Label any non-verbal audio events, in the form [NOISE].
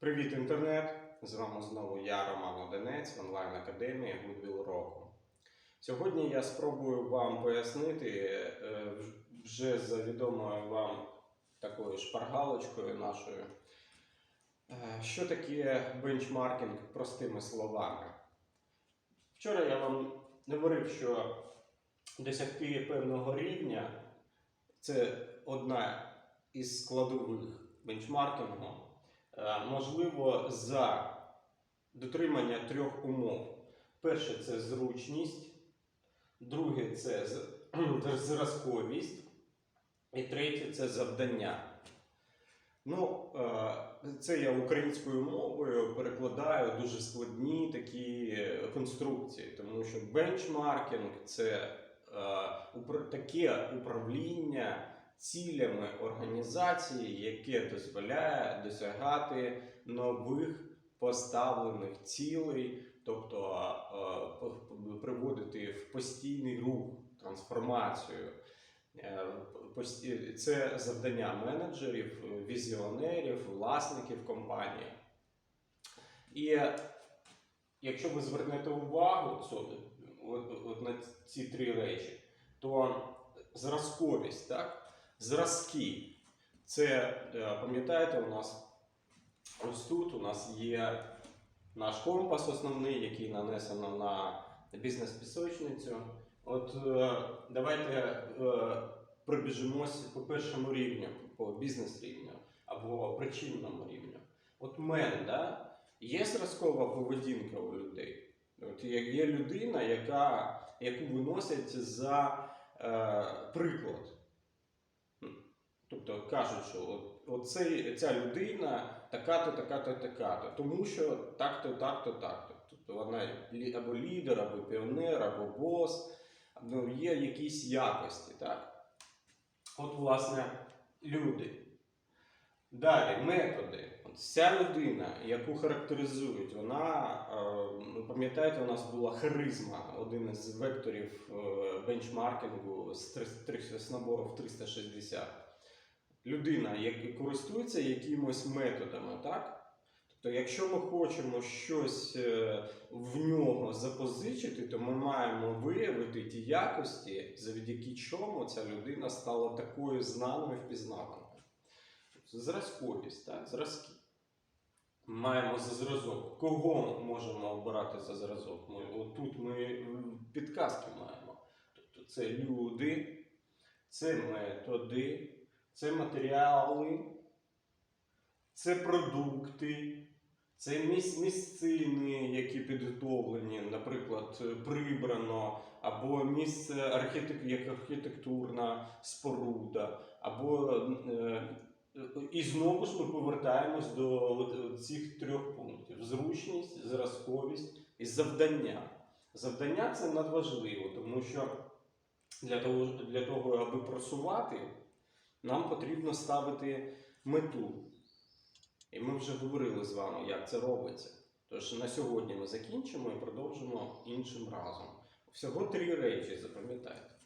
Привіт, інтернет! З вами знову я, Роман Одинець, онлайн-академії Goodwill року. Сьогодні я спробую вам пояснити е, вже за відомою вам такою шпаргалочкою нашою, е, що таке бенчмаркінг простими словами. Вчора я вам говорив, що досягти певного рівня це одна із складових бенчмаркінгу. Е, можливо за дотримання трьох умов. Перше це зручність, друге [CLEARS THROAT] це зразковість, і третє це завдання. Ну, е, це я українською мовою перекладаю дуже складні такі конструкції, тому що бенчмаркінг це е, таке управління цілями організації, яке дозволяє досягати нових поставлених цілей, тобто е, приводити в постійний рух, трансформацію. Е, Це завдання менеджерів, візіонерів, власників компанії. І якщо ви звернете увагу на ці три речі, то зразковість, так? Зразки. Це, е, пам'ятаєте, у нас ось тут у нас є наш компас основний, який нанесено на бізнес-пісочницю. От е, давайте е, пробіжимося по першому рівню, по бізнес-рівню або причинному рівню. От в мене, да, є зразкова поведінка у людей. От є людина, яка, яку виносять за е, приклад. Тобто кажуть, що оцей, ця людина така-то, така-то, така-то, тому що так-то, так-то, так-то. Тобто вона або лідер, або піонер, або бос, ну, є якісь якості, так? От, власне, люди. Далі, методи. От ця людина, яку характеризують, вона, е, ну, пам'ятаєте, у нас була харизма, один із векторів е, бенчмаркінгу з набору в 360 людина, яка користується якимось методами, так? Тобто, якщо ми хочемо щось е, в нього запозичити, то ми маємо виявити ті якості, завдяки чому ця людина стала такою знаною впізнаваною. Тобто, Зразковість, так? зразки. Маємо за зразок. Кого можемо обирати за зразок? Ми, отут ми підказки маємо. Тобто це люди, це методи, це матеріали, це продукти, це міс- місцини, які підготовлені, наприклад, прибрано, або місце архітек- як архітектурна споруда, або е, і знову ж ми повертаємось до цих трьох пунктів: зручність, зразковість і завдання. Завдання це надважливо, тому що для того, для того, аби просувати, нам потрібно ставити мету. І ми вже говорили з вами, як це робиться. Тож на сьогодні ми закінчимо і продовжимо іншим разом. Всього три речі, запам'ятайте.